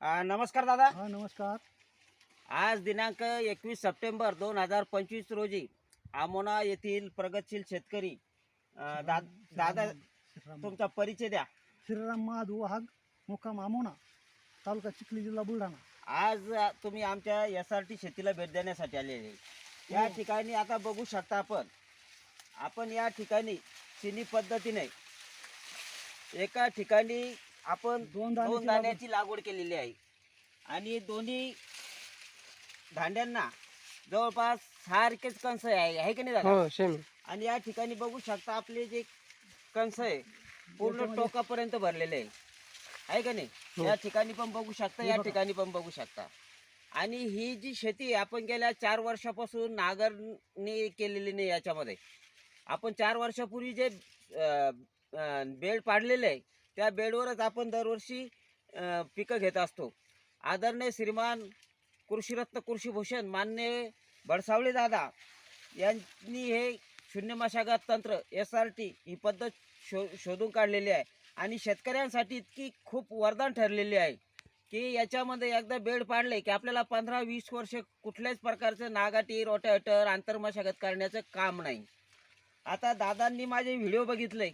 आ, नमस्कार दादा. हा नमस्कार. आज दिनांक एकवीस सप्टेंबर दोन हजार पंचवीस रोजी आमोना येथील प्रगतशील शेतकरी अ, दा दादा श्रीराम तुमचा परिचय द्या. श्रीराम महादू वाहग मुक्काम आमोना तालुका चिखली जिल्हा बुलढाणा. आज अ, तुम्ही आमच्या एस आर टी शेतीला भेट देण्यासाठी आलेले. या हो. ठिकाणी आता बघू शकता आपण. आपण या ठिकाणी चिनी पद्धतीने एका ठिकाणी आपण दोन दोन दाण्याची दाण्याची लागवड केलेली आहे. आणि दोन्ही धांड्यांना जवळपास सारखेच कंस आहे. आहे की नाही दादा? हो सेम आणि या ठिकाणी बघू शकता आपले जे कंस आहे पूर्ण टोकापर्यंत भरलेले आहे. आहे का नाही? हो. या ठिकाणी पण बघू शकता या. ठिकाणी पण बघू शकता. आणि ही जी शेती आपण गेल्या चार वर्षापासून नागरणी केलेली नाही याच्यामध्ये. आपण चार वर्षापूर्वी जे अं, अं, बेड पाडलेले आहे त्या बेडवरच आपण दरवर्षी पिकं घेत असतो. आदरणीय श्रीमान कृषीरत्न कृषीभूषण मान्य भडसावळे दादा यांनी हे शून्य मशागत तंत्र एस आर टी ही पद्धत शो शोधून काढलेली आहे. आणि शेतकऱ्यांसाठी इतकी खूप वरदान ठरलेली आहे की याच्यामध्ये एकदा बेड पाडले की आपल्याला पंधरा वीस वर्ष कुठल्याच प्रकारचं नागाटी रोटेटर आंतरमशागत करण्याचं काम नाही. आता दादांनी माझे व्हिडिओ बघितले.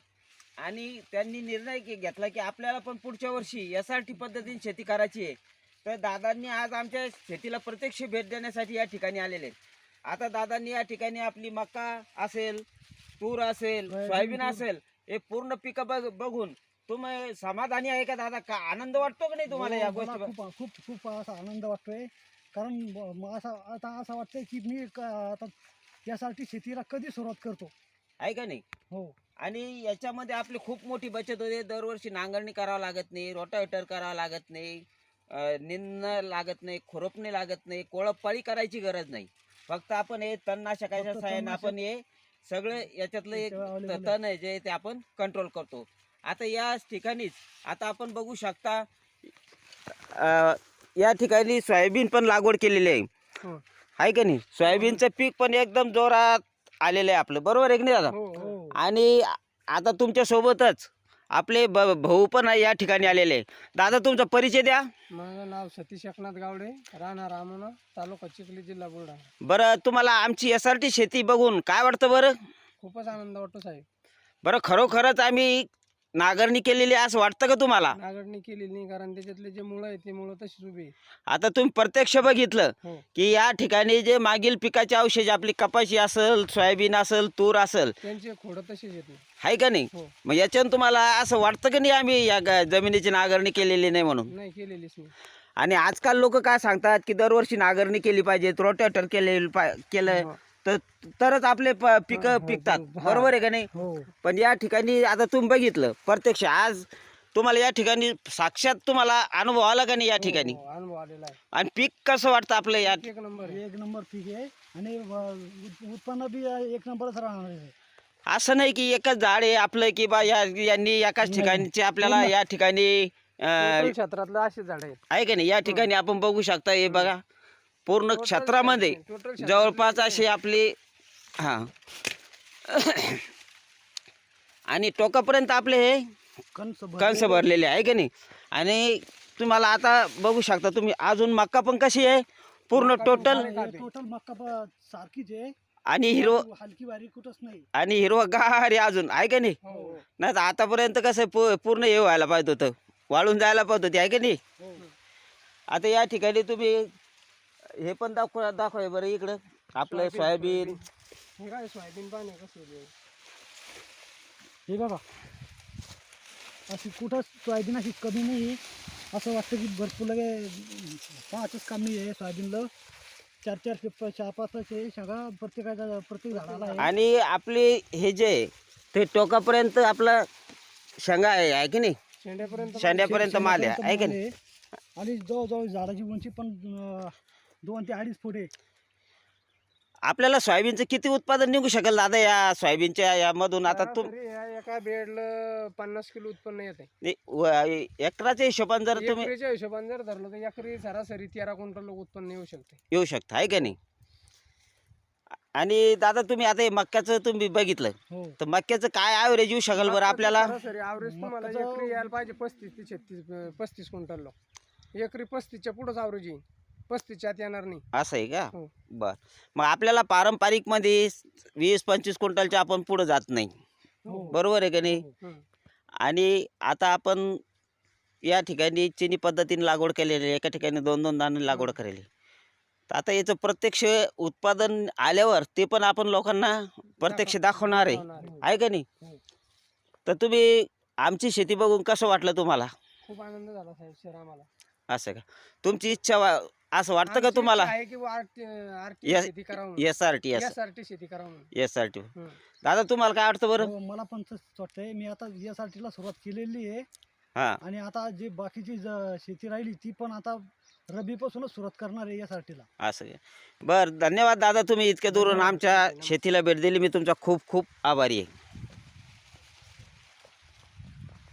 आणि त्यांनी निर्णय घेतला की आपल्याला पण पुढच्या वर्षी एस आर टी पद्धतीने शेती करायची आहे. तर दादांनी आज आमच्या शेतीला प्रत्यक्ष भेट देण्यासाठी या ठिकाणी आलेले. आता दादांनी या ठिकाणी आपली मका असेल तूर असेल सोयाबीन. असेल हे पूर्ण पिकं बघ बघून तुम्ही समाधानी आहे का दादा? का आनंद वाटतो का नाही तुम्हाला या हो, गोष्टी खूप खूप खूप असा आनंद वाटतोय. कारण असा आता असं वाटतंय की मी आता यासाठी शेतीला कधी सुरुवात करतो? आहे का नाही? हो. आणि याच्यामध्ये आपली खूप मोठी बचत होते. दरवर्षी नांगरणी करावं लागत नाही रोटावेटर करावं लागत नाही निंदणं लागत नाही खुरपणे लागत नाही कोळपपाळी करायची गरज नाही. फक्त आपण हे तणनाशकाच्या सहाय्याने आपण हे सगळं याच्यातलं एक तण आहे जे ते आपण कंट्रोल करतो. आता या ठिकाणीच आता आपण बघू शकता या ठिकाणी सोयाबीन पण लागवड केलेली आहे. हो. आहे का नाही? सोयाबीनचं पीक पण एकदम जोरात आलेलं आहे आपलं. बरोबर आहे की नाही दादा? हो हो हो. आणि आता तुमच्या सोबतच आपले ब भाऊ पण या ठिकाणी आलेले आहे. दादा तुमचा परिचय द्या. माझं नाव सतीश एकनाथ गावडे राहणार रामोना तालुका चिखली जिल्हा बुलढाणा. बरं तुम्हाला आमची एस आर टी शेती बघून काय वाटतं बरं? खूपच आनंद वाटतो साहेब. बरं खरोखरच आम्ही नागरणी केलेली आहे असं वाटतं का तुम्हाला? नागरणी केलेली नाही कारण त्याच्यातले जे मुळं आहेत ते मुळं तशीच उभी आहे. आता तुम्ही प्रत्यक्ष बघितलं हो. की या ठिकाणी जे मागील पिकाचे अवशेष आपली कपाशी असेल सोयाबीन असेल तूर असेल. त्यांचे खोडं तशीच येते आहे का नाही? हो. मग याच्यानं तुम्हाला असं वाटतं का नाही आम्ही या ग- जमिनीची नागरणी केलेली नाही म्हणून? नाही केलेलीच नाही. आणि आजकाल लोक काय सांगतात की दरवर्षी नागरणी केली पाहिजे रोटेटर केले पा- केलं. हो. तर तरच आपले प- पिकं हो, हो, पिकतात. हा. बरोबर आहे का नाही? हो. पण या ठिकाणी आता तुम्ही बघितलं प्रत्यक्ष आज तुम्हाला या ठिकाणी साक्षात तुम्हाला अनुभव आला का नाही या ठिकाणी? हो, अनुभव आलेला आहे. आणि पीक कसं वाटतं आपलं या एक नंबर आहे. एक नंबर पीक आहे आणि व- उत- उत्पन्न बी एक नंबरच राहणार आहे. असं नाही की एकच झाड आहे आपलं की बा या यांनी एकाच. ठिकाणचे आपल्याला या ठिकाणी अं, क्षेत्रातलं असे झाड आहेत आहे का नाही? या ठिकाणी आपण बघू शकता हे बघा. पूर्ण क्षेत्रामध्ये जवळपास असे अशी आपली हां. आणि टोकापर्यंत आपले हे कंस भरलेले. आहे का नाही? आणि तुम्हाला आता बघू शकता तुम्ही अजून मक्का पण कशी आहे? पूर्ण मक्का टोटल टोटल मक्का सारखीच आहे. आणि हिरव हलकी बारीक कुठंच नाही. आणि हिरवं गार अजून आहे का नाही? हो, हो. नाही तर आतापर्यंत कसं पू- पूर्ण हे व्हायला पाहिजे होतं. वाळून जायला पाहिजे होती आहे का नाही? हो. आता या ठिकाणी तुम्ही हे पण दाखवा दाखवा बरं इकडं. आपलं सोयाबीन हे काय सोयाबीन पाणी कसं? हे? बघा. अशी कुठं सोयाबीन अशी कमी नाही असं वाटतं की भरपूर लगे पाचच कमी आहे सोयाबीनला. चार चार पेपर चार पाच आहे. सगळा प्रत्येकाचा प्रत्येक झाडाला आहे. आणि आपले हे जे आहे, ते टोकापर्यंत आपलं शेंगा आहे आहे की नाही? शेंड्यापर्यंत शेंड्यापर्यंत माल आहे आहे का नाही. आणि जवळजवळ झाडाची उंची पण अं, दोन ते अडीच फूट आहे. आपल्याला सोयाबीनचं किती उत्पादन निघू शकेल दादा या सोयाबीनच्या यामधून आता तुम या एका बेडला पन्नास किलो उत्पन्न येते नाही, व- एकराच्या हिशोबाने जर तुम्ही एकरीच्या हिशोबाने जर धरलं तर एकरी सरासरी तेरा क्विंटल उत्पन्न येऊ शकते येऊ शकता आहे का नाही? आणि दादा तुम्ही आता हे मक्याचं तुम्ही बघितलं. हो. तर मक्याचं काय ॲव्हरेज येऊ शकेल बरं आपल्याला? सरासरी तुम्हाला एकरी यायला पाहिजे पस्तीस ते छत्तीस पस्तीस क्विंटल एकरी पस्तीसच्या पुढंच आवरेज येईल पस्तीसच्या आत येणार नाही. असं आहे का? हो. बर. मग आपल्याला पारंपरिकमध्ये वीस पंचवीस क्विंटलच्या आपण पुढे जात नाही. हो. बरोबर आहे का नाही? हम्म. आणि आता आपण या ठिकाणी चिनी पद्धतीने लागवड केलेली आहे. एका ठिकाणी दोन दोन दाणे लागवड करेली. तर आता याचं प्रत्यक्ष उत्पादन आल्यावर ते पण आपण लोकांना प्रत्यक्ष दाखवणार. आहे. आहे. आहे का नाही? हो. तर तुम्ही आमची शेती बघून कसं वाटलं तुम्हाला? खूप आनंद झाला साहेब सर आम्हाला. असं का? तुमची इच्छा वा असं वाटतं का तुम्हाला? आहे की आरटी Yes. शेती करावं. एस आर टी एस यासाठी शेती करावं म्हणून. एस आर टी हम्म. दादा तुम्हाला काय वाटतं बरं? हो, मला पण तसंच वाटतंय. मी आता यासाठीला सुरुवात केलेली आहे. हां. आणि आता जी बाकीची ज- शेती राहिली ती पण आता रबीपासूनच सुरुवात करणार आहे यासाठीला असं आहे. बरं धन्यवाद दादा तुम्ही इतक्या दूरून आमच्या शेतीला भेट दिली. मी तुमचा खूप खूप आभारी आहे.